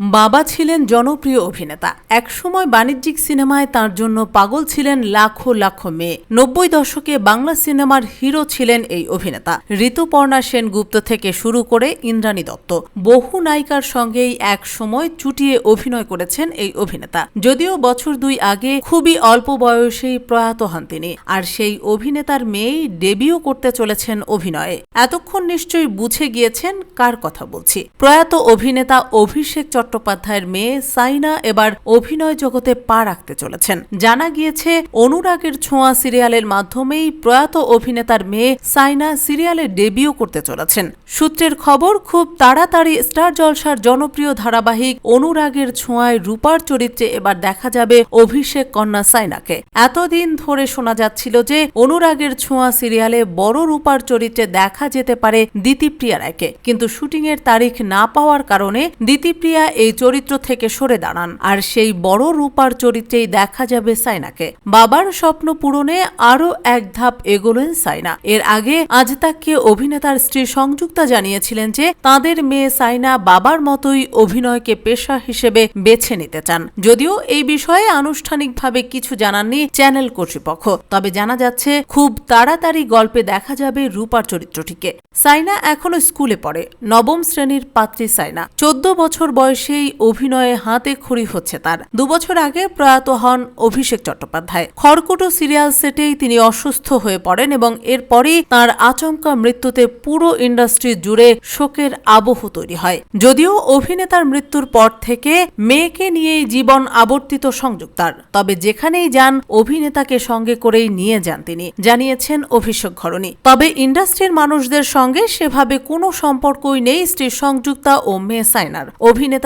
বাবা ছিলেন জনপ্রিয় অভিনেতা। একসময় বাণিজ্যিক সিনেমায় তার জন্য পাগল ছিলেন লাখো লাখো মেয়ে। নব্বই দশকে বাংলা সিনেমার হিরো ছিলেন এই অভিনেতা। ঋতুপর্ণা সেনগুপ্ত থেকে শুরু করে ইন্দ্রাণী দত্ত। বহু নায়িকার সঙ্গেই এক সময় চুটিয়ে অভিনয় করেছেন এই অভিনেতা। যদিও বছর দুই আগে খুবই অল্প বয়সেই প্রয়াত হন তিনি। আর সেই অভিনেতার মেয়েই ডেবিউ করতে চলেছেন অভিনয়ে। এতক্ষণ নিশ্চয়ই বুঝে গিয়েছেন কার কথা বলছি। প্রয়াত অভিনেতা অভিষেক চট্টোপাধ্যায়ের মেয়ে সাইনা এবার অভিনয় জগতে পা রাখতে চলেছেন। জানা গিয়েছে, অনুরাগের ছোঁয়া সিরিয়ালের মাধ্যমেই প্রয়াত অভিনেতার মেয়ে সাইনা সিরিয়ালে ডেবিউ করতে চলেছেন। সূত্রের খবর, খুব তাড়াতাড়ি স্টার জলসার জনপ্রিয় ধারাবাহিক অনুরাগের ছোঁয়ায় রূপার চরিত্রে এবার দেখা যাবে অভিষেক কন্যা সাইনাকে। এতদিন ধরে শোনা যাচ্ছিল যে, অনুরাগের ছোঁয়া সিরিয়ালে বড় রূপার চরিত্রে দেখা যেতে পারে দিতিপ্রিয়া রায়কে। কিন্তু শুটিংয়ের তারিখ না পাওয়ার কারণে দিতিপ্রিয়া এই চরিত্র থেকে সরে দাঁড়ান। আর সেই বড় রূপার চরিত্রেই দেখা যাবে সাইনাকে। বাবার স্বপ্ন পূরণে আরও এক ধাপ এগোলেন সাইনা। এর আগে আজ তাকে অভিনেতার স্ত্রী সংযুক্তা জানিয়েছিলেন যে, তাদের মেয়ে সাইনা বাবার মতোই অভিনয়কে পেশা হিসেবে বেছে নিতে চান। যদিও এই বিষয়ে আনুষ্ঠানিকভাবে কিছু জানাননি চ্যানেল কর্তৃপক্ষ। তবে জানা যাচ্ছে, খুব তাড়াতাড়ি গল্পে দেখা যাবে রূপার চরিত্রটিকে। সাইনা এখনও স্কুলে পড়ে। নবম শ্রেণির পাত্রী সাইনা। চোদ্দ বছর বয়সেই অভিনয়ে হাতে খড়ি হচ্ছে তার। দুবছর আগে প্রয়াত হন অভিষেক চট্টোপাধ্যায়। খড়কুটো সিরিয়াল সেটেই তিনি অসুস্থ হয়ে পড়েন এবং এরপরই তার আচমকা মৃত্যুতে পুরো ইন্ডাস্ট্রি জুড়ে শোকের আবহ তৈরি হয়। যদিও অভিনেতার মৃত্যুর পর থেকে মেয়েকে নিয়েই জীবন আবর্তিত সংযুক্তার তবে যেখানেই যান, অভিনেতাকে সঙ্গে করেই নিয়ে যান তিনি, জানিয়েছেন অভিষেক ঘরণী। তবে ইন্ডাস্ট্রির মানুষদের সঙ্গে সেভাবে কোনো সম্পর্কই নেই স্ত্রী সংযুক্তা ও মেয়ে সাইনার।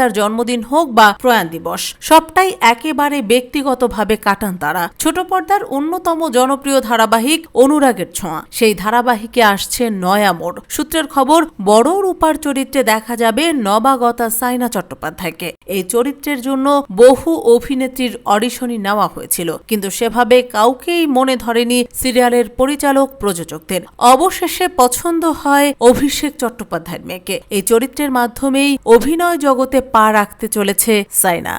অভিনেতার জন্মদিন হোক বা প্রয়াণ দিবস, সবটাই একেবারে ব্যক্তিগতভাবে কাটান তারা। ছোট পর্দার অন্যতম জনপ্রিয় ধারাবাহিক অনুরাগের ছোঁয়া। সেই ধারাবাহিকে আসছে নয়া মোড়। সূত্রের খবর, বড় রূপার চরিত্রে দেখা যাবে নবাগতা সাইনা চট্টোপাধ্যায়কে। এই চরিত্রের জন্য বহু অভিনেত্রীর অডিশনই নেওয়া হয়েছিল। কিন্তু সেভাবে কাউকেই মনে ধরেনি সিরিয়ালের পরিচালক প্রযোজকদের। অবশেষে পছন্দ হয় অভিষেক চট্টোপাধ্যায়ের মেয়েকে। এই চরিত্রের মাধ্যমেই অভিনয় জগতে পা রাখতে চলেছে সাইনা।